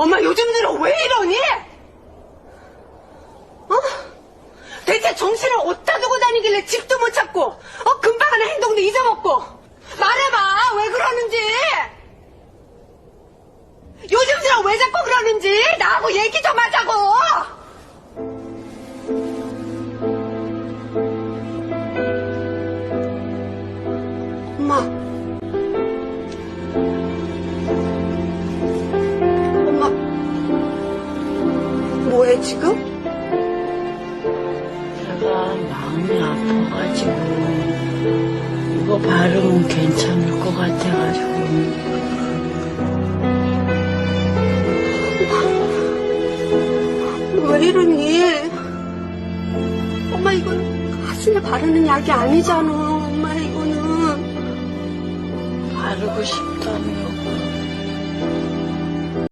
엄마 요즘 들어 왜 이러니? 어? 대체 정신을 어디다 두고 다니길래 집도 못 찾고 어 금방 하는 행동도 잊어먹고 말해봐 왜 그러는지 요즘 들어 왜 자꾸 그러는지 나하고 얘기 좀 하자고 엄마 지금? 내가 마음이 아파가지고 이거 바르면 괜찮을 것 같아가지고 왜 이러니? 엄마 이건 가슴에 바르는 약이 아니잖아. 엄마 이거는 바르고 싶다며